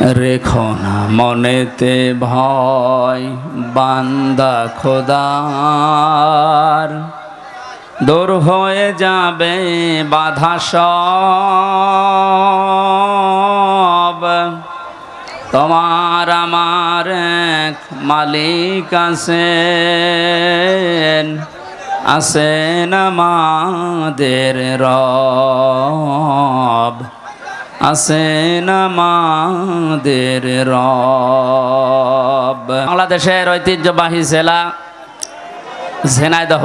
রেখো না মনেতে ভয়, বান্দা খোদার। দূর হয়ে যাবে বাধা সব। তোমার আমার এক মালিক আছেন আছেন আমাদের রব। আছেন আমাদের রব। বাংলাদেশের ঐতিহ্যবাহী জেলা ঝেনাইদহ,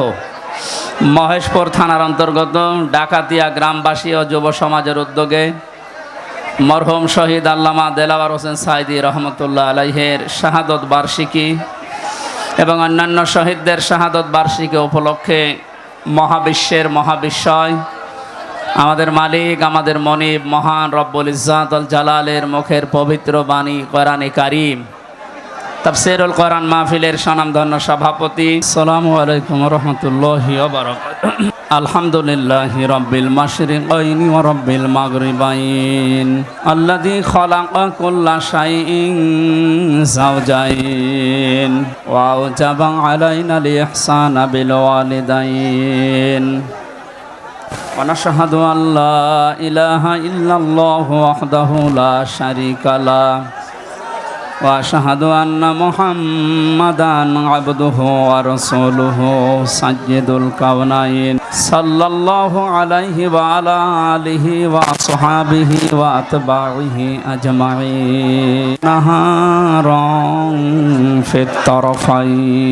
মহেশপুর থানার অন্তর্গত ডাকাতিয়া গ্রামবাসী ও যুব সমাজের উদ্যোগে মরহুম শহীদ আল্লামা দেলাওয়ার হোসেন সাইদি রহমতুল্লাহ আলাইহের শাহাদত বার্ষিকী এবং অন্যান্য শহীদদের শাহাদত বার্ষিকী উপলক্ষে মহাবিশ্বের মহাবিশ্বয় আমাদের মালিক, আমাদের মনিব, মহান রব্বুল ইজাতুল জালালের মুখের পবিত্র বাণী কোরআনে কারিম। তাফসিরুল কোরআন মাহফিলের স্বনামধন্য সভাপতি। আসসালামু আলাইকুম রহমতুল্লাহ আলহামদুলিল্লাহ রব্বিল মাশরিকাইন ওয়া রব্বিল মাগরিবাইন। আল্লাযী খালাকা কুল্লা শাইইন যাওজাইন। ওয়া আলাইনা আল ইহসানা বিল ওয়ালিদাইন। ونشهد أن لا إله إلا الله وحده لا شريك له وأشهد أن محمدا عبده ورسوله سجد الكونين صلى الله عليه وعلى آله وأصحابه وأتباعه أجمعين نهارا في الطرفين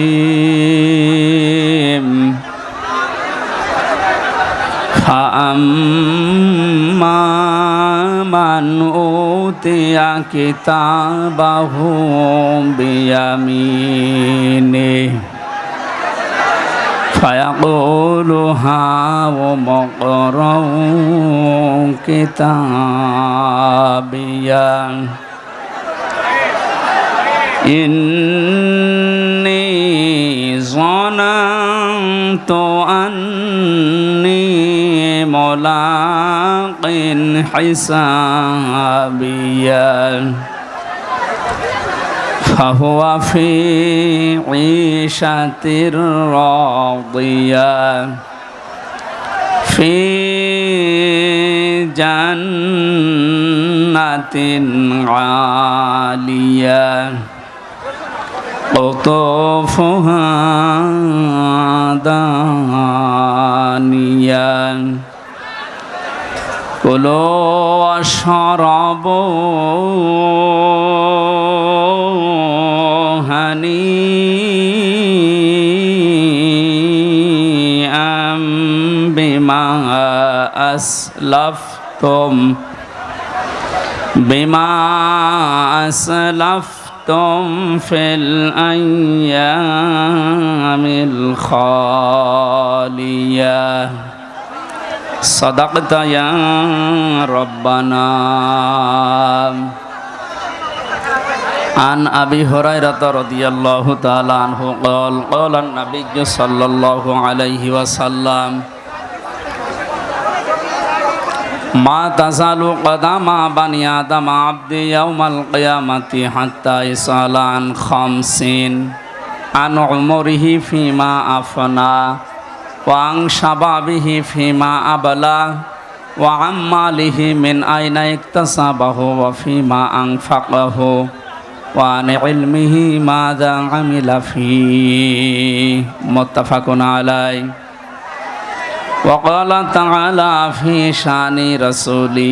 أوتي كتابه بيمينه فيقول هاؤم اقرءوا كتابيا إني ظننت أني ملاق حسابيا فهو في عيشة راضية في جنة عالية قطوفها دانية كلوا واشربوا هنيئا بما أسلفتم بما أسلفتم في الأيام الخالية صدقت يا ربنا عن أبي هريرة رضي الله تعالى عنه قال قال النبي صلى الله عليه وسلم ما تزال قدم بني آدم عبد يوم القيامة حتى يسأل عن خمسين عن عمره فيما أفنى وعن شبابه فيما أبلى وعن ماله من أين اكتسبه وفيما أنفقه وعن علمه ماذا عمل فيه متفق عليه. وقال تعالى في شأن رسوله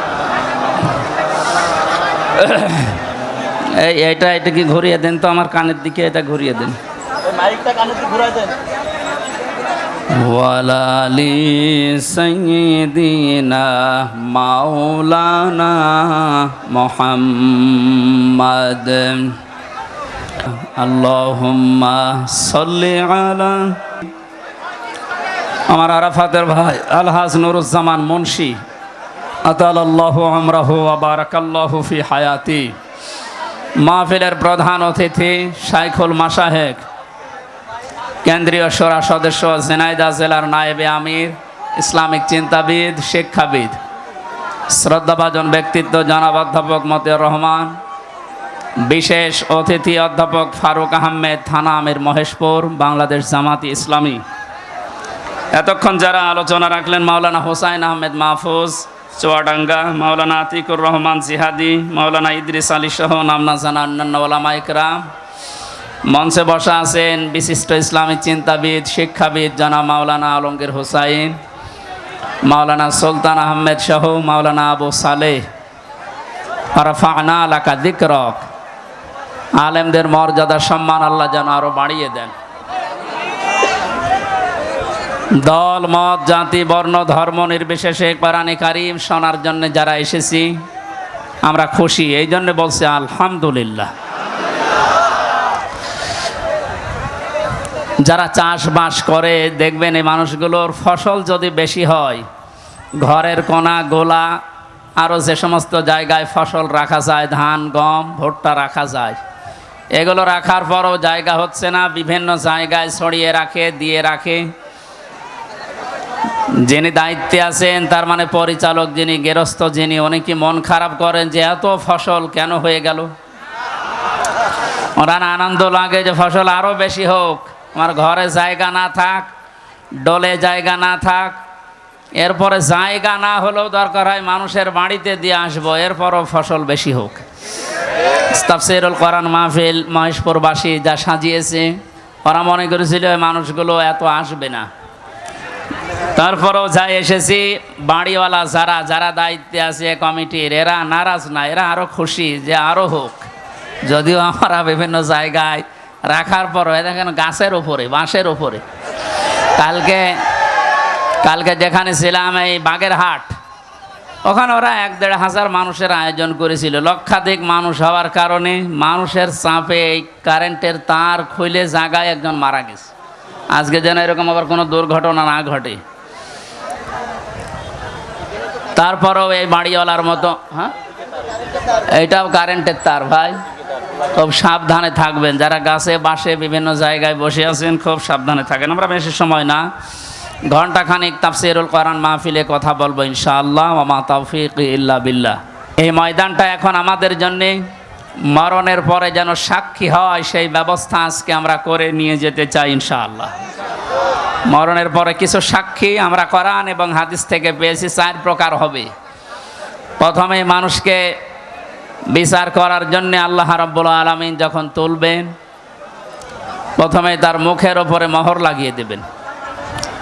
এই এটা এটা কি ঘুরিয়ে দেন? তো আমার কানের দিকে এটা ঘুরিয়ে দেন। ওয়ালালি সৈয়দিনা মাওলানা মোহাম্মদ। আল্লাহুম্মা সাল্লি আলা আমার আরাফাতের ভাই আলহাজ নুরুজ্জামান মুন্সি আতাল আল্লাহ আমরাহু আবারাকাল্লাহু ফি হায়াতি। মাহফিলের প্রধান অতিথি শাইখুল মাসাহেক কেন্দ্রীয় সরা সদস্য জেনাইদা জেলার নায়েবে আমির, ইসলামিক চিন্তাবিদ, শিক্ষাবিদ। শ্রদ্ধাভাজন ব্যক্তিত্ব জনাব অধ্যাপক মতিউর রহমান, বিশেষ অতিথি অধ্যাপক ফারুক আহমেদ, থানা আমির মহেশপুর, বাংলাদেশ জামাতি ইসলামী। এতক্ষণ যারা আলোচনা রাখলেন মাওলানা হোসাইন আহমেদ মাহফুজ চুয়াডাঙ্গা, মাওলানা আতিকুর রহমান জিহাদি, মাওলানা ইদ্রিস আলী সহ নামনা জানা অন্যান্য ওলামা ইকরাম। মঞ্চে বসা আছেন বিশিষ্ট ইসলামিক চিন্তাবিদ, শিক্ষাবিদ জানা মাওলানা আলমগীর হোসাইন, মাওলানা সুলতান আহমেদ সহ মাওলানা আবু সালেহ। রফানা আলাকা দিকরক। আলেমদের মর্যাদা সম্মান আল্লাহ যেন আরও বাড়িয়ে দেন। দল, মত, জাতি, বর্ণ, ধর্ম নির্বিশেষে কোরআনে কারিম শোনার জন্য যারা এসেছি, আমরা খুশি। এই জন্য বলছি আলহামদুলিল্লাহ। যারা চাষবাস করে, দেখবেন এই মানুষগুলোর ফসল যদি বেশি হয়, ঘরের কোনা, গোলা, আরও যে সমস্ত জায়গায় ফসল রাখা যায়, ধান, গম, ভুট্টা রাখা যায়, এগুলো রাখার পরও জায়গা হচ্ছে না, বিভিন্ন জায়গায় ছড়িয়ে রাখে, দিয়ে রাখে। যিনি দায়িত্বে আছেন, তার মানে পরিচালক যিনি গেরস্থ যিনি, উনি কি মন খারাপ করেন যে এত ফসল কেন হয়ে গেল? ওনার আনন্দ লাগে যে ফসল আরও বেশি হোক। আমার ঘরে জায়গা না থাক, ডলে জায়গা না থাক। এরপরে জায়গা না হলেও দরকার হয় মানুষের বাড়িতে দিয়ে আসব, এরপরও ফসল বেশি হোক। তাফসিরুল কোরআন মাহফিল মহেশপুরবাসী যা সাজিয়েছে, ওরা মনে করেছিল মানুষগুলো এত আসবে না। তারপরেও যাই এসেছি, বাড়িওয়ালা যারা যারা দায়িত্বে আছে কমিটির, এরা নারাজ না, এরা আরও খুশি যে আরও হোক। যদিও আমরা বিভিন্ন জায়গায় রাখার পরও দেখেন গাছের ওপরে বাঁশের ওপরে কালকে কালকে যেখানে ছিলাম, এই বাগের হাট ওখানে ওরা এক দেড় হাজার মানুষের আয়োজন করেছিল। লক্ষাধিক মানুষ হওয়ার কারণে মানুষের চাপে এই কারেন্টের তার খুলে জায়গায় একজন মারা গেছে। আজকে যেন এরকম আবার কোনো দুর্ঘটনা না ঘটে। তারপরেও এই বাড়িওয়ালার মতো হ্যাঁ? এটাও কারেন্টের তার, ভাই। খুব সাবধানে থাকবেন। যারা গাছে, বাসে, বিভিন্ন জায়গায় বসে আছেন, খুব সাবধানে থাকেন। আমরা বেশি সময় না। ঘণ্টা খানিক তাফসিরুল কোরআন মাহফিলে কথা বলব ইনশাআল্লাহ। ওমা তৌফিক ইল্লা বিল্লাহ। এই ময়দানটা এখন আমাদের জন্যে মরণের পরে যেন সাক্ষী হয়, সেই ব্যবস্থা আজকে আমরা করে নিয়ে যেতে চাই ইনশাআল্লাহ। মরণের পরে কিছু সাক্ষী আমরা কোরআন এবং হাদিস থেকে পেয়েছি, চার প্রকার হবে। প্রথমে মানুষকে বিচার করার জন্য আল্লাহ রাব্বুল আলমিন যখন তুলবেন, প্রথমে তার মুখের ওপরে মোহর লাগিয়ে দেবেন।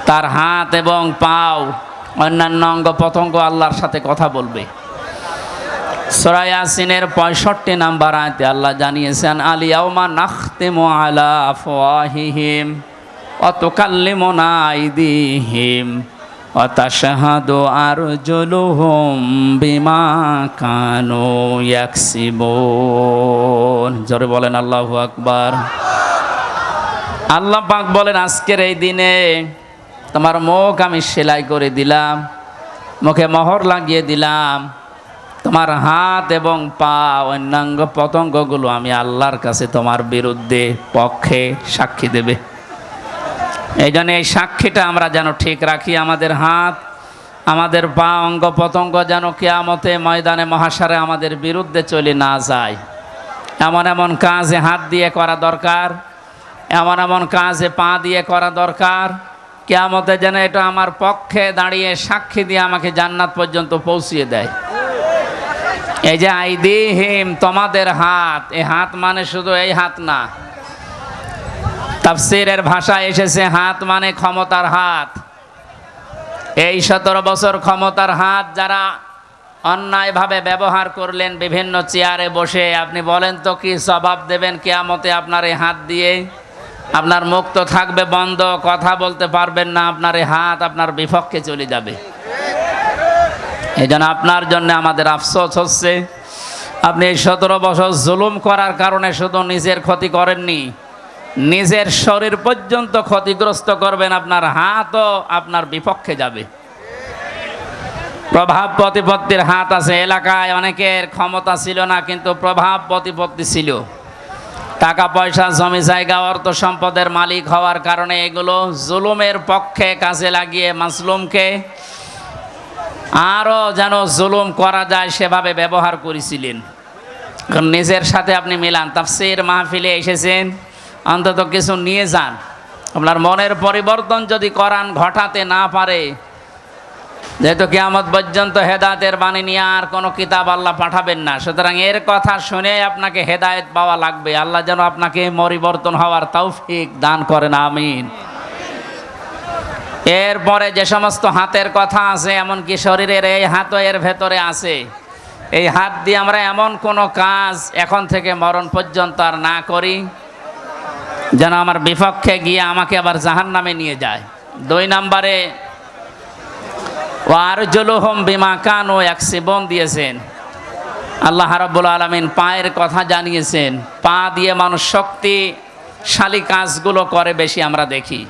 তার হাত এবং পাও, অন্যান্য অঙ্গ প্রত্যঙ্গ আল্লাহর সাথে কথা বলবে। সরায়াসিনের পঁয়ষট্টি নাম্বার আয়তে আল্লাহ জানিয়েছেন আলিয়াউমা নাখতেমু আলা আফওয়াহিহিম। অতকাল্লিমুনা আইদিহিম, অতাশাহাদু আরজুলুহুম বিমা কানু ইয়াকসিবুন। জোরে বলেন আল্লাহু আকবার। আল্লাহ পাক বলেন, আজকের এই দিনে তোমার মুখ আমি সেলাই করে দিলাম, মুখে মোহর লাগিয়ে দিলাম, তোমার হাত এবং পা অন্যাঙ্গ পতঙ্গগুলো আমি আল্লাহর কাছে তোমার বিরুদ্ধে পক্ষে সাক্ষী দেবে। এই জন্য এই সাক্ষীটা আমরা যেন ঠিক রাখি, আমাদের হাত, আমাদের পা অঙ্গ পতঙ্গ যেন কেয়ামতে ময়দানে মহাসারে আমাদের বিরুদ্ধে চলে না যায়। এমন এমন কাজে হাত দিয়ে করা দরকার, এমন এমন কাজে পা দিয়ে করা দরকার, কেয়ামতে যেন এটা আমার পক্ষে দাঁড়িয়ে সাক্ষী দিয়ে আমাকে জান্নাত পর্যন্ত পৌঁছিয়ে দেয়। এই যে আই আইদি হিম তোমাদের হাত, এই হাত মানে শুধু এই হাত না তাফসিরের ভাষায় এসেছে হাত মানে ক্ষমতার হাত। এই সতেরো বছর ক্ষমতার হাত যারা অন্যায়ভাবে ব্যবহার করলেন বিভিন্ন চেয়ারে বসে, আপনি বলেন তো কি স্বভাব দেবেন কেয়ামতে আপনার এই হাত দিয়ে? আপনার মুখ তো থাকবে বন্ধ, কথা বলতে পারবেন না, আপনার এই হাত আপনার বিপক্ষে চলে যাবে। এই জন্য আপনার জন্য আমাদের আফসোস হচ্ছে, আপনি এই সতেরো বছর জুলুম করার কারণে শুধু নিজের ক্ষতি করেননি নিজের শরীর পর্যন্ত ক্ষতিগ্রস্ত করবেন, আপনার হাতও আপনার বিপক্ষে যাবে। প্রভাব প্রতিপত্তির হাত আছে, এলাকায় অনেকের ক্ষমতা ছিল না, কিন্তু প্রভাব প্রতিপত্তি ছিল। টাকা, পয়সা, জমি, জায়গা, অর্থ সম্পদের মালিক হওয়ার কারণে এগুলো জুলুমের পক্ষে কাজে লাগিয়ে মাসলুমকে আরও যেন জুলুম করা যায় সেভাবে ব্যবহার করেছিলেন। নিজের সাথে আপনি মিলান। তাফসির মাহফিলে এসেছেন। অন্তত কিছু নিয়ে যান। আপনার মনের পরিবর্তন যদি করান, ঘটাতে না পারে, যেহেতু কেয়ামত পর্যন্ত হেদায়তের বাণী নিয়ে আর কোনো কিতাব আল্লাহ পাঠাবেন না। সুতরাং এর কথা শুনে আপনাকে হেদায়েত পাওয়া লাগবে। আল্লাহ যেন আপনাকে পরিবর্তন হওয়ার তৌফিক দান করেন, আমিন। এরপরে যে সমস্ত হাতের কথা আছে, এমনকি শরীরের এই হাতও এর ভেতরে আছে। এই হাত দিয়ে আমরা এমন কোনো কাজ এখন থেকে মরণ পর্যন্ত আর না করি। যেন আমার বিপক্ষে গিয়ে আমাকে আবার জাহান নামে নিয়ে যায়। দুই নম্বরে ও আর জলুহম বিমা কান ও এক সেবন দিয়েছেন। আল্লাহ রাব্বুল আলমিন পায়ের কথা জানিয়েছেন। পা দিয়ে মানুষ শক্তিশালী কাজগুলো করে বেশি আমরা দেখি।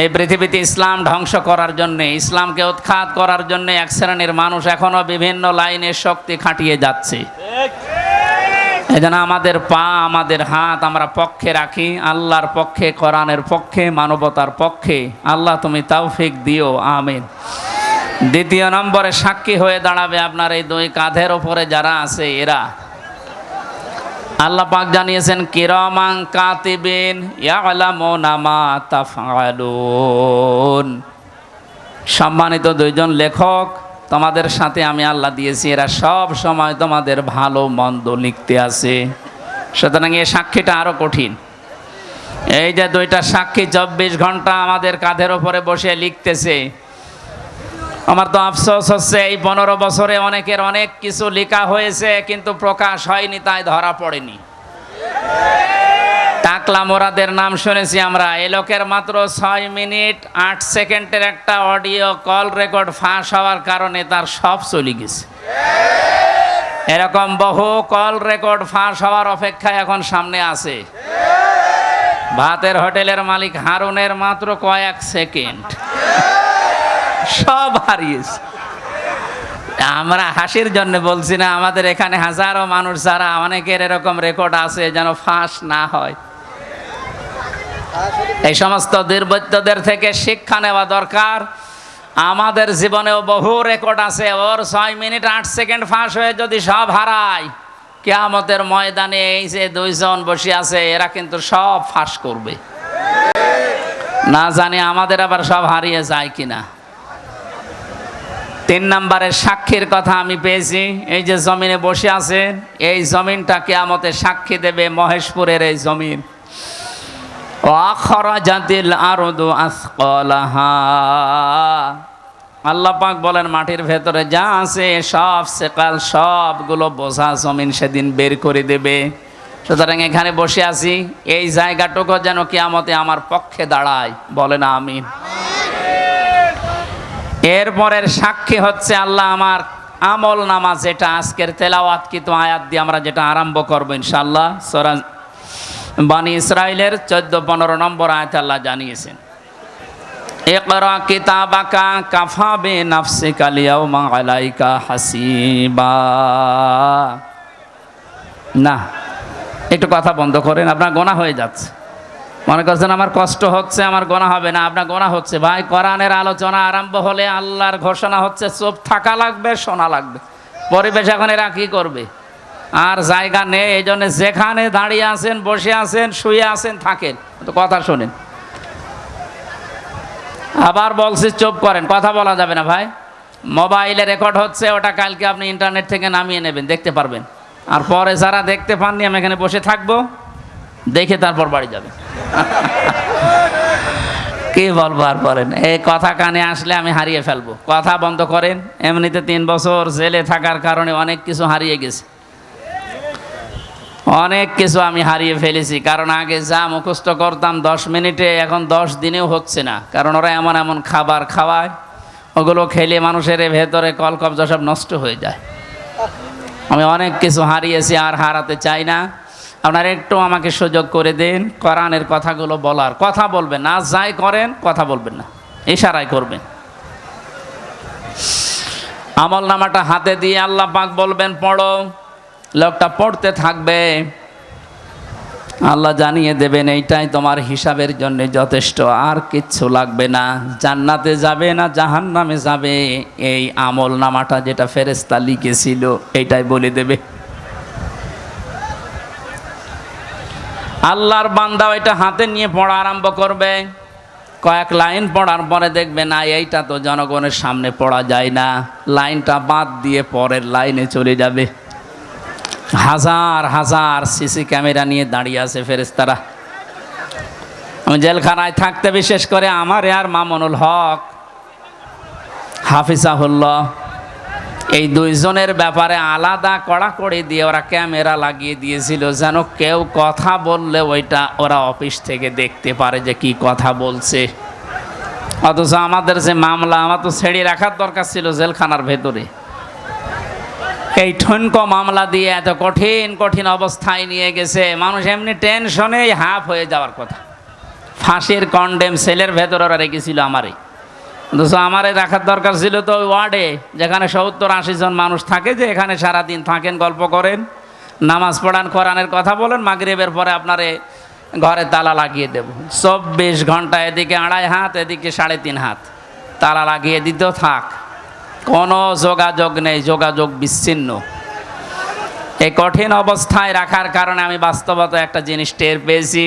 এই পৃথিবীতে ইসলাম ধ্বংস করার জন্যে, ইসলামকে উৎখাত করার জন্য এক শ্রেণির মানুষ এখনও বিভিন্ন লাইনে শক্তি খাটিয়ে যাচ্ছে। এই জন্য আমাদের পা, আমাদের হাত আমরা পক্ষে রাখি, আল্লাহর পক্ষে, কোরআনের পক্ষে, মানবতার পক্ষে। আল্লাহ তুমি তাওফিক দিও, আমিন। দ্বিতীয় নম্বরে সাক্ষী হয়ে দাঁড়াবে আপনার এই দুই কাঁধের ওপরে যারা আছে এরা। আল্লাহ পাক জানিয়েছেন কিরমাং কাতিবিন সম্মানিত দুইজন লেখক তোমাদের সাথে আমি আল্লাহ দিয়েছি, এরা সব সময় তোমাদের ভালো মন্দ লিখতে আছে সুতরাং এই সাক্ষীটা আরও কঠিন। এই যে দুইটা সাক্ষী চব্বিশ ঘণ্টা আমাদের কাঁধের ওপরে বসে লিখতেছে। আমার তো আফসোস হচ্ছে, এই পনেরো বছরে অনেকের অনেক কিছু লেখা হয়েছে, কিন্তু প্রকাশ হয়নি, তাই ধরা পড়েনি। টাকলা মোরাদের নাম শুনেছি আমরা। এ লোকের মাত্র ছয় মিনিট আট সেকেন্ডের একটা অডিও কল রেকর্ড ফাঁস হওয়ার কারণে তার সব চলে গেছে। এরকম বহু কল রেকর্ড ফাঁস হওয়ার অপেক্ষায় এখন সামনে আছে। ভাতের হোটেলের মালিক হারুনের মাত্র কয়েক সেকেন্ড। সব হারিয়েছে। আমরা হাসির জন্য বলছি না, আমাদের এখানে হাজারো মানুষ যারা অনেকের এরকম রেকর্ড আছে যেন ফাঁস না হয়। এই সমস্ত দুর্বৃত্তদের থেকে শিক্ষা নেওয়া দরকার। আমাদের জীবনেও বহু রেকর্ড আছে। ওর ছয় মিনিট আট সেকেন্ড ফাঁস হয়ে যদি সব হারায়, কেয়ামতের ময়দানে এই যে দুইজন বসে আছে, এরা কিন্তু সব ফাঁস করবে। না জানি আমাদের আবার সব হারিয়ে যায় কিনা। তিন নম্বরের সাক্ষীর কথা আমি পেয়েছি। এই যে জমিনে বসে আছেন, এই জমিনটা কেয়ামতে সাক্ষী দেবে মহেশপুরের এই জমিন। আসকলাহা। আল্লাহ পাক বলেন, মাটির ভেতরে যা আছে, সব সেকাল, সবগুলো বোঝা জমিন সেদিন বের করে দেবে। সুতরাং এখানে বসে আছি। এই জায়গাটুকু যেন কেয়ামতে আমার পক্ষে দাঁড়ায়। বলে না আমিন। এরপরের সাক্ষী হচ্ছে আল্লাহ, আমার আমল নামা যেটা, আজকের তেলাওয়াত কিন্তু আয়াত দিয়ে আমরা যেটা আরম্ভ করব ইনশাল্লাহ সরাজ বানি ইসরায়েলের চোদ্দ পনেরো নম্বর আয়াত আল্লাহ জানিয়েছেন একরা কিতাবাকা কাফা বে নাফসে কালিয়াও আলাইকা হাসিবা। না, একটু কথা বন্ধ করেন, আপনার গোনা হয়ে যাচ্ছে। মনে করছেন আমার কষ্ট হচ্ছে, আমার গোনা হবে না, আপনার গোনা হচ্ছে। ভাই, কোরআনের আলোচনা আরম্ভ হলে আল্লাহর ঘোষণা হচ্ছে, চুপ থাকা লাগবে, শোনা লাগবে। পরিবেশ এখন এরা কী করবে? আর জায়গা নেই, এই জন্য যেখানে দাঁড়িয়ে আছেন, বসে আছেন, শুয়ে আছেন, থাকেন। তো কথা শোনেন। আবার বলছি, চুপ করেন, কথা বলা যাবে না ভাই। মোবাইলে রেকর্ড হচ্ছে, ওটা কালকে আপনি ইন্টারনেট থেকে নামিয়ে নেবেন, দেখতে পারবেন। আর পরে যারা দেখতে পাননি, আমি এখানে বসে থাকব, দেখে তারপর বাড়ি যাবে। কি বলব আর বলেন এই কথা কানে আসলে আমি হারিয়ে ফেলব। কথা বন্ধ করেন, এমনিতে তিন বছর জেলে থাকার কারণে অনেক কিছু হারিয়ে গেছে। অনেক কিছু আমি হারিয়ে ফেলেছি, কারণ আগে যা মুখস্থ করতাম দশ মিনিটে, এখন দশ দিনেও হচ্ছে না। কারণ ওরা এমন এমন খাবার খাওয়ায়, ওগুলো খেলে মানুষের ভেতরে কলকবজা সব নষ্ট হয়ে যায়। আমি অনেক কিছু হারিয়েছি আর হারাতে চাই না। আপনারা একটু আমাকে সুযোগ করে দিন, কোরআনের কথাগুলো বলার। কথা বলবেন না, যাই করেন, কথা বলবেন না। ইশারায় করবেন। আমল নামাটা হাতে দিয়ে আল্লাহ পাক বলবেন, পড়ো। লোকটা পড়তে থাকবে। আল্লাহ জানিয়ে দেবেন, এইটাই তোমার হিসাবের জন্য যথেষ্ট, আর কিচ্ছু লাগবে না। জান্নাতে যাবে না জাহান নামে যাবে। এই আমল নামাটা যেটা ফেরেস্তা লিখেছিল, এইটাই বলে দেবে। আল্লাহর বান্দা ওইটা হাতে নিয়ে পড়া আরম্ভ করবে। কয়েক লাইন পড়ার পরে দেখবে, না, এইটা তো জনগণের সামনে পড়া যায় না। লাইনটা বাদ দিয়ে পরের লাইনে চলে যাবে। হাজার হাজার সিসি ক্যামেরা নিয়ে দাঁড়িয়ে আছে ফেরেস্তারা আমি জেলখানায় থাকতে বিশেষ করে আমার আর মামুনুল হক, হাফিজাহুল্লাহ, এই দুইজনের ব্যাপারে আলাদা কড়াকড়ি দিয়ে ওরা ক্যামেরা লাগিয়ে দিয়েছিল যেন কেউ কথা বললে ওইটা ওরা অফিস থেকে দেখতে পারে যে কি কথা বলছে। অথচ আমাদের যে মামলা, আমার তো ছেড়ে রাখার দরকার ছিল জেলখানার ভেতরে। এই ঠনক মামলা দিয়ে এত কঠিন কঠিন অবস্থায় নিয়ে গেছে। মানুষ এমনি টেনশনেই হাফ হয়ে যাওয়ার কথা। ফাঁসির কন্ডেম সেলের ভেতর ওরা রেখেছিল আমারই অথচ আমারে রাখার দরকার ছিল তো ওই ওয়ার্ডে, যেখানে সত্তর আশি জন মানুষ থাকে যে এখানে সারাদিন থাকেন, গল্প করেন, নামাজ পড়ান, কোরআনের কথা বলেন, মাগরিবের পরে আপনারে ঘরে তালা লাগিয়ে দেব। চব্বিশ ঘণ্টা এদিকে আড়াই হাত, এদিকে সাড়ে তিন হাত। তালা লাগিয়ে দিতেও থাক। কোনো যোগাযোগ নেই, যোগাযোগ বিচ্ছিন্ন। এই কঠিন অবস্থায় রাখার কারণে আমি বাস্তবতা একটা জিনিস টের পেয়েছি।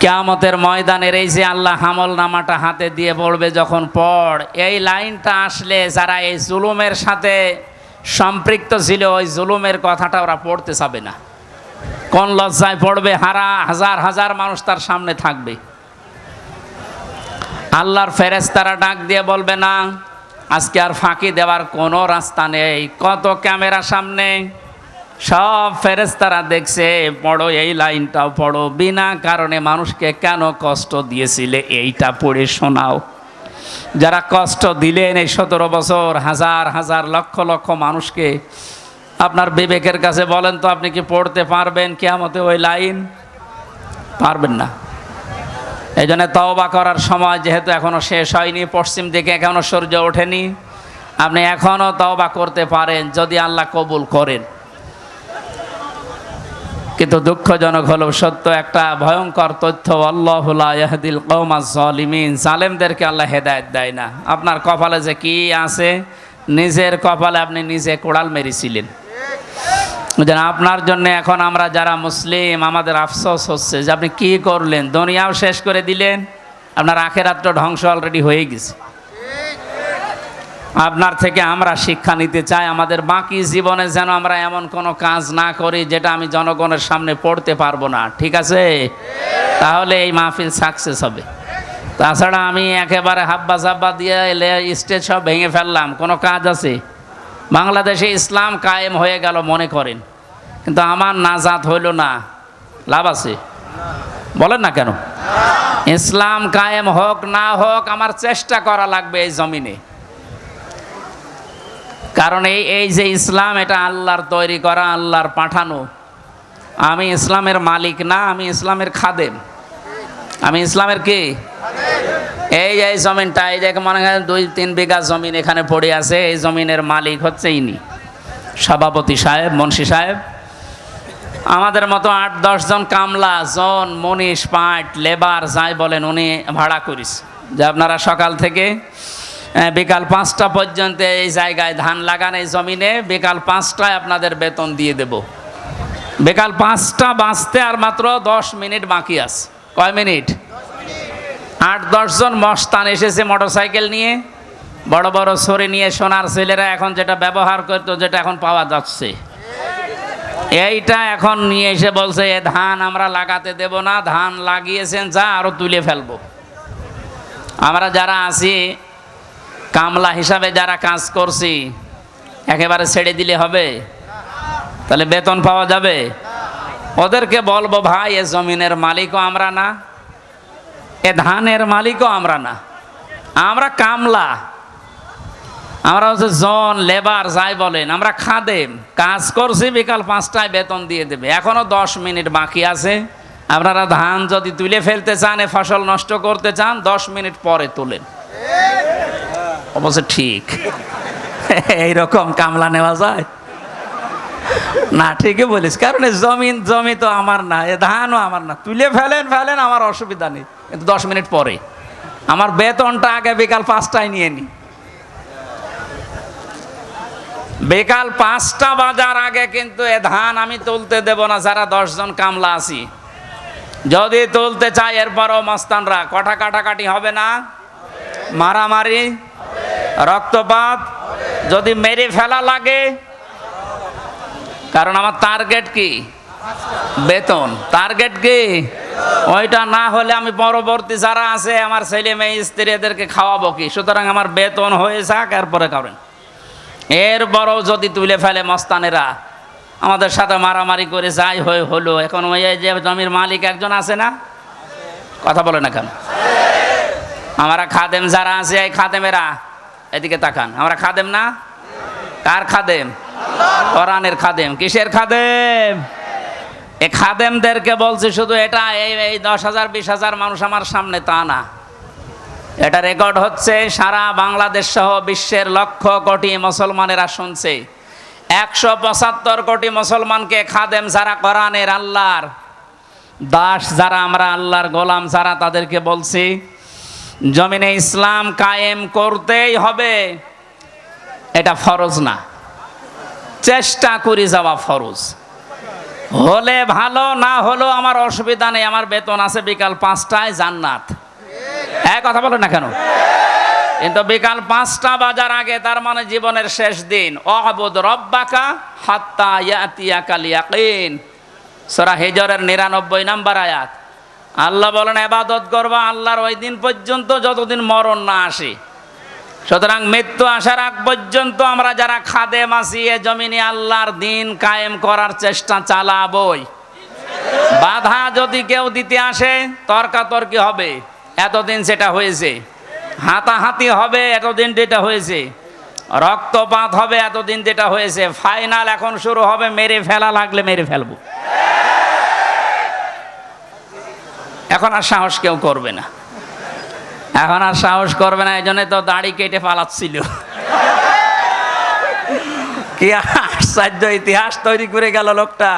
কেয়ামতের ময়দানের এই যে আল্লাহ হামল নামাটা হাতে দিয়ে পড়বে যখন পড়, এই লাইনটা আসলে যারা এই জুলুমের সাথে সম্পৃক্ত ছিল, ওই জুলুমের কথাটা ওরা পড়তে চাবে না। কোন লজ্জায় পড়বে? হারা, হাজার হাজার মানুষ তার সামনে থাকবে। আল্লাহর ফেরেস্তারা ডাক দিয়ে বলবে, না আজকে আর ফাঁকি দেওয়ার কোনো রাস্তা নেই। কত ক্যামেরা সামনে? সব ফেরেস্তারা দেখছে, পড়ো এই লাইনটাও পড়ো। বিনা কারণে মানুষকে কেন কষ্ট দিয়েছিলে এইটা পড়ে শোনাও। যারা কষ্ট দিলেন এই সতেরো বছর, হাজার হাজার, লক্ষ লক্ষ মানুষকে, আপনার বিবেকের কাছে বলেন তো, আপনি কি পড়তে পারবেন কেমতে ওই লাইন? পারবেন না। এই জন্য তওবা করার সময় যেহেতু এখনও শেষ হয়নি, পশ্চিম দিকে এখনও সূর্য ওঠেনি, আপনি এখনও তওবা করতে পারেন যদি আল্লাহ কবুল করেন। কিন্তু দুঃখজনক হলো, সত্য একটা ভয়ঙ্কর তথ্য আল্লাহুল কৌমা জলিমিন জালেমদেরকে আল্লাহ হেদায়ত দেয় না। আপনার কপালে যে কি আছে, নিজের কপালে আপনি নিজে কোড়াল মেরেছিলেন। যেন আপনার জন্য এখন আমরা যারা মুসলিম, আমাদের আফসোস হচ্ছে যে আপনি কি করলেন? দুনিয়াও শেষ করে দিলেন, আপনার আখেরাত্র ধ্বংস অলরেডি হয়ে গেছে। আপনার থেকে আমরা শিক্ষা নিতে চাই, আমাদের বাকি জীবনে যেন আমরা এমন কোনো কাজ না করি যেটা আমি জনগণের সামনে পড়তে পারব না। ঠিক আছে? তাহলে এই মাহফিল সাকসেস হবে। তাছাড়া আমি একেবারে হাব্বা সাব্বা দিয়ে স্টেজ সব ভেঙে ফেললাম, কোনো কাজ আছে? বাংলাদেশে ইসলাম কায়েম হয়ে গেল মনে করেন। কিন্তু আমার নাজাত হইল না। লাভ আছে? বলেন না কেন? ইসলাম কায়েম হোক না হোক আমার চেষ্টা করা লাগবে এই জমিনে। কারণ এই এই যে ইসলাম, এটা আল্লাহর তৈরি করা, আল্লাহর পাঠানো। আমি ইসলামের মালিক না, আমি ইসলামের খাদেম। আমি ইসলামের কি? এই যে জমিনটা, এই যে মনে হয় দুই, তিন বিঘা জমিন এখানে পড়ে আছে, এই জমিনের মালিক হচ্ছে ইনি। সভাপতি সাহেব, মুন্সি সাহেব। আমাদের মতো আট দশজন কামলা, জন, মনীষ, পাট, লেবার, যাই বলেন, উনি ভাড়া করিস যে আপনারা সকাল থেকে বিকাল পাঁচটা পর্যন্ত এই জায়গায় ধান লাগান এই জমিনে, বিকাল পাঁচটায় আপনাদের বেতন দিয়ে দেব। বিকাল পাঁচটা বাঁচতে আর মাত্র দশ মিনিট বাকি আছে। কয় মিনিট? আট, দশজন মস্তান এসেছে মোটরসাইকেল নিয়ে। বড় বড় সরে নিয়ে সোনার ছেলেরা এখন যেটা ব্যবহার করতো, যেটা এখন পাওয়া যাচ্ছে। এইটা এখন নিয়ে এসে বলছে, এ ধান আমরা লাগাতে দেব না, ধান লাগিয়েছেন যা, আরও তুলে ফেলব। আমরা যারা আছি, কামলা হিসাবে যারা কাজ করছি, একেবারে ছেড়ে দিলে হবে? তাহলে বেতন পাওয়া যাবে? ওদেরকে বলব, ভাই, এ জমিনের মালিকও আমরা না, এ ধানের মালিকও আমরা না। আমরা কামলা। আমরা হচ্ছে জন, লেবার, যাই বলেন, আমরা খাদেম। কাজ করছি, বিকাল পাঁচটায় বেতন দিয়ে দেবে। এখনও দশ মিনিট বাকি আছে। আপনারা ধান যদি তুলে ফেলতে চান, এ ফসল নষ্ট করতে চান, দশ মিনিট পরে তোলেন। অবশ্য ঠিক। এইরকম কামলা নেওয়া যায়? না, ঠিকই বলিস। কারণ জমিন জমি তো আমার না, এ ধানও আমার না। তুলে ফেলেন ফেলেন, আমার অসুবিধা নেই। কিন্তু দশ মিনিট পরে। আমার বেতনটা আগে বিকাল পাঁচটায় নিয়ে নি। বিকাল পাঁচটা বাজার আগে কিন্তু এ ধান আমি তুলতে দেব না, যারা দশজন কামলা আছি। যদি তুলতে চাই এরপরও মস্তানরা কটা কাটাকাটি হবে না? মারামারি? রক্তপাত? যদি মেরে ফেলা লাগে কারণ আমার টার্গেট কি? বেতন। টার্গেট কি? ওইটা না হলে আমি পরবর্তী যারা আছে, আমার ছেলে মেয়ে, স্ত্রী, এদেরকে খাওয়াবো কি? সুতরাং আমার বেতন হয়ে যাক, এরপরে করেন এরপরও যদি তুলে ফেলে মস্তানেরা, আমাদের সাথে মারামারি করে যাই হয়ে হলো। এখন ওই যে জমির মালিক একজন আছে না? কথা বলে না কেন? আমরা খাদেম যারা আছে, এই খাদেমেরা, এদিকে তাকান। আমরা খাদেম না? কার খাদেম? কোরআনের খাদেম। কিসের খাদেম? এ খাদেমদেরকে বলছে শুধু এটা, এই এই দশ হাজার, বিশ হাজার মানুষ আমার সামনে তা না। এটা রেকর্ড হচ্ছে সারা বাংলাদেশ সহ বিশ্বের লক্ষ কোটি মুসলমানেরা শুনছে। একশো পঁচাত্তর কোটি মুসলমানকে খাদেম যারা কোরআনের আল্লাহর, দাস যারা আমরা আল্লাহর গোলাম যারা তাদেরকে বলছি, জমিনে ইসলাম কায়েম করতেই হবে। এটা ফরজ না। চেষ্টা করে যাওয়া ফরজ। হলে ভালো, না হলেও আমার অসুবিধা নেই, আমার বেতন আছে বিকাল পাঁচটায় জান্নাত। হ্যাঁ কথা বলে না কেন? কিন্তু বিকাল পাঁচটা বাজার আগে, তার মানে জীবনের শেষ দিন। অহবুদ রব্বাকা হাত্তা ইয়াতিয়া কালিয়াকিন সরা হেজরের নিরানব্বই নাম্বার আয়াত। আল্লাহ বলেন, এবাদত করবা আল্লাহর ওই দিন পর্যন্ত, যতদিন মরণ না আসে। সুতরাং মৃত্যু আসার আগ পর্যন্ত আমরা যারা খাদে মাসিয়ে জমিনে আল্লাহর দিন কায়েম করার চেষ্টা চালাবই। বাধা যদি কেউ দিতে আসে, তর্কাতর্কি হবে। এতদিন সেটা হয়েছে। হাতাহাতি হবে, এতদিন যেটা হয়েছে। রক্তপাত হবে, এতদিন যেটা হয়েছে। ফাইনাল এখন শুরু হবে, মেরে ফেলা লাগলে মেরে ফেলব। এখন আর সাহস কেউ করবে না। এখন আর সাহস করবে না এই জন্য তো দাড়ি কেটে পালাচ্ছিল। কি আশ্চর্য ইতিহাস তৈরি করে গেল লোকটা।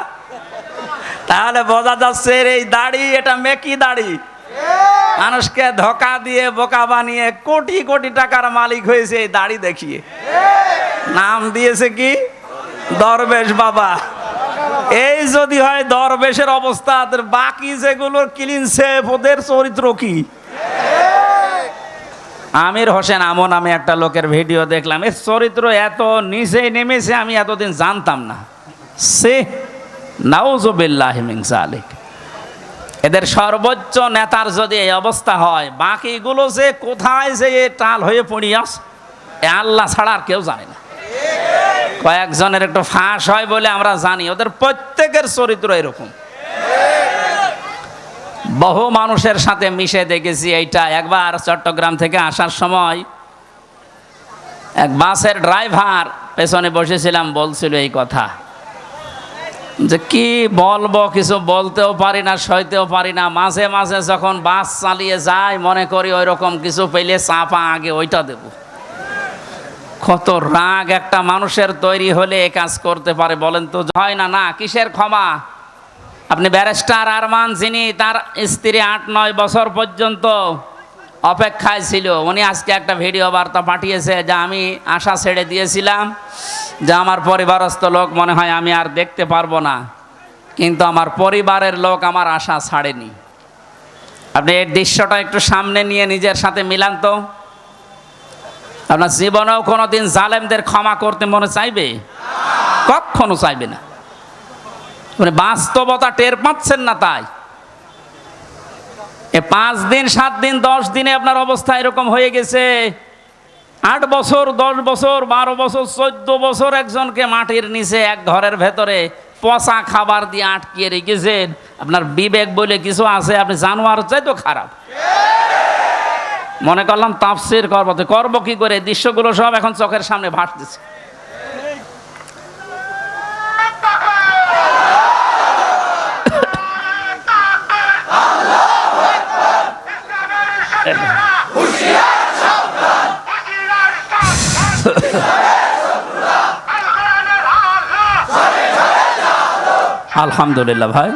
তাহলে বোঝা যাচ্ছে এই দাড়ি, এটা মেকি দাড়ি। মানুষকে ধোকা দিয়ে, বোকা বানিয়ে কোটি কোটি টাকার মালিক হয়েছে এই দাড়ি দেখিয়ে। নাম দিয়েছে কি? দরবেশ বাবা। এই যদি হয় দরবেশের অবস্থা বাকি যেগুলোর ক্লিন সেফ ওদের চরিত্র কি? আমির হোসেন আমন, আমি একটা লোকের ভিডিও দেখলাম। এর চরিত্র এত নিচে নেমেছে, আমি এতদিন জানতাম না। সে নাউজবিল্লাহ মিংসা আলিক এদের সর্বোচ্চ নেতার যদি এই অবস্থা হয়, বাকিগুলো যে কোথায় যে টাল হয়ে পড়িয়াস এ আল্লাহ ছাড়া আর কেউ জানে না। কয়েকজনের একটু ফাঁস হয় বলে আমরা জানি, ওদের প্রত্যেকের চরিত্র এরকম। বহু মানুষের সাথে মিশে দেখেছি এইটা। একবার চট্টগ্রাম থেকে আসার সময় এক বাসের ড্রাইভার পেছনে বসেছিলাম, বলছিল এই কথা। যে কি বলব, কিছু বলতেও পারি না, সইতেও পারি না। মাঝে মাঝে যখন বাস চালিয়ে যায় মনে করি ওই রকম কিছু পেলে চাপা আগে ওইটা দেব। কত রাগ একটা মানুষের তৈরি হলে এ কাজ করতে পারে, বলেন তো। হয় না না, কিসের ক্ষমা? আপনি ব্যারিস্টার আরমান যিনি তার স্ত্রী আট, নয় বছর পর্যন্ত অপেক্ষায় ছিল, উনি আজকে একটা ভিডিও বার্তা পাঠিয়েছে যে আমি আশা ছেড়ে দিয়েছিলাম যে আমার পরিবারস্থ লোক মনে হয় আমি আর দেখতে পারব না, কিন্তু আমার পরিবারের লোক আমার আশা ছাড়েনি। আপনি এই দৃশ্যটা একটু সামনে নিয়ে নিজের সাথে মিলান তো। আপনার জীবনেও কোনোদিন জালেমদের ক্ষমা করতে মনে চাইবে? কখনো চাইবে না। মানে বাস্তবতা টের পাচ্ছেন না তাই। এ পাঁচ দিন, সাত দিন, দশ দিনে আপনার অবস্থা এরকম হয়ে গেছে। আট বছর, দশ বছর, বারো বছর, চোদ্দ বছর একজনকে মাটির নিচে এক ঘরের ভেতরে পচা খাবার দিয়ে আটকিয়ে রেখেছেন। আপনার বিবেক বলে কিছু আছে, আপনি জানোয়ার চাই তো খারাপ। মনে করলাম তাফসির করব করব কি করে? দৃশ্যগুলো সব এখন চোখের সামনে ভাসতেছে। আলহামদুলিল্লাহ ভাই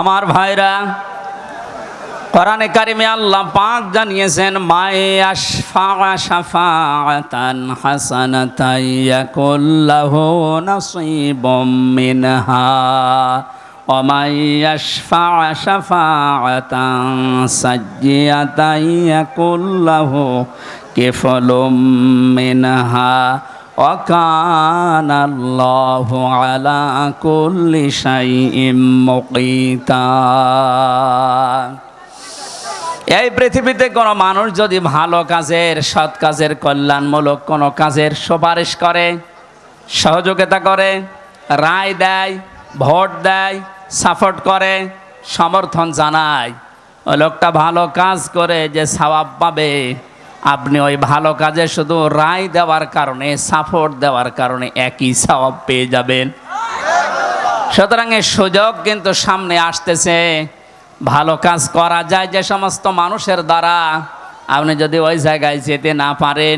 আমার ভাইরা কোরআনে কারিমে আল্লাহ পাক জানিয়েছেন মায়ে আশফা শাফাতান হাসানাতাই ইয়াকুল্লাহু নাসীবুম মিনহা ومن يشفع شفاعة سيئة يكن له كفل منها وكان الله على كل شيء مقيتا এই পৃথিবীতে কোনো মানুষ যদি ভালো কাজের সৎ কাজের কল্যাণমূলক কোনো কাজের সুপারিশ করে সহযোগিতা করে রায় দেয় ভোট দেয় সাপোর্ট করে সমর্থন জানায় ওই লোকটা ভালো কাজ করে যে সওয়াব পাবে আপনি ওই ভালো কাজে শুধু রায় দেওয়ার কারণে সাপোর্ট দেওয়ার কারণে একই সওয়াব পেয়ে যাবেন। সুতরাং এই সুযোগ কিন্তু সামনে আসতেছে। ভালো কাজ করা যায় যে সমস্ত মানুষের দ্বারা। আপনি যদি ওই জায়গায় যেতে না পারেন,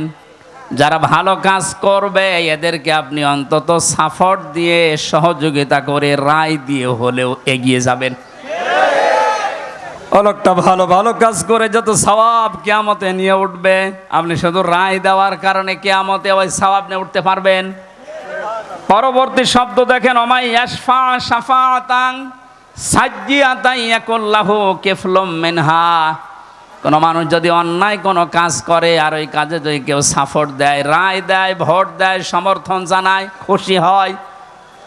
যারা ভালো কাজ করবে, এদেরকে আপনি অন্তত সাপোর্ট দিয়ে, সহযোগিতা করে, রায় দিয়ে হলেও এগিয়ে যাবেন। ও লোকটা ভালো ভালো কাজ করে যত সওয়াব কেয়ামতে নিয়ে উঠবে, আপনি শুধু রায় দেওয়ার কারণে কেয়ামতে ওই সওয়াব নিয়ে উঠতে পারবেন। পরবর্তী শব্দ দেখেন অমাই ইয়াশফা শাফাতাং সাজ্জিয়াতাই ইয়াকুল্লাহু কিফলুম মিনহা। কোনো মানুষ যদি অন্যায় কোনো কাজ করে আর ওই কাজে যদি কেউ সাপোর্ট দেয়, রায় দেয়, ভোট দেয়, সমর্থন জানায়, খুশি হয়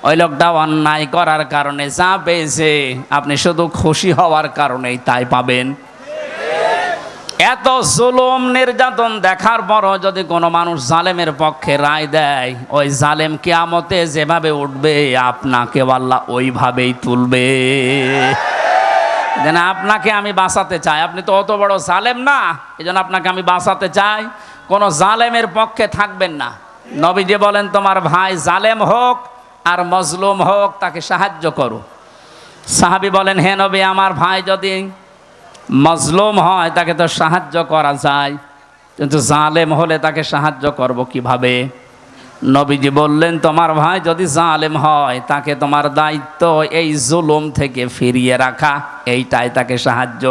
ওই লোকটা অন্যায় করার কারণে যা পেয়েছে, আপনি শুধু খুশি হওয়ার কারণেই তাই পাবেন। এত জুলুম, নির্যাতন দেখার পরও যদি কোনো মানুষ জালেমের পক্ষে রায় দেয়, ওই জালেম কেয়ামতে যেভাবে উঠবে, আপনাকে আল্লাহ ওইভাবেই তুলবে। যেন আপনাকে আমি বাঁচাতে চাই। আপনি তো অত বড় জালেম না এই জন্য আপনাকে আমি বাঁচাতে চাই। কোনো জালেমের পক্ষে থাকবেন না। নবীজি বলেন, তোমার ভাই জালেম হোক আর মজলুম হোক, তাকে সাহায্য করো। সাহাবি বলেন, হে নবী, আমার ভাই যদি মজলুম হয়, তাকে তো সাহায্য করা যায়। কিন্তু জালেম হলে তাকে সাহায্য করব কীভাবে? নবীজি বললেন, তোমার ভাই যদি জালেম হয়, তাকে তোমার দায়িত্ব এই জুলুম থেকে ফিরিয়ে রাখা। এইটাই তাকে সাহায্য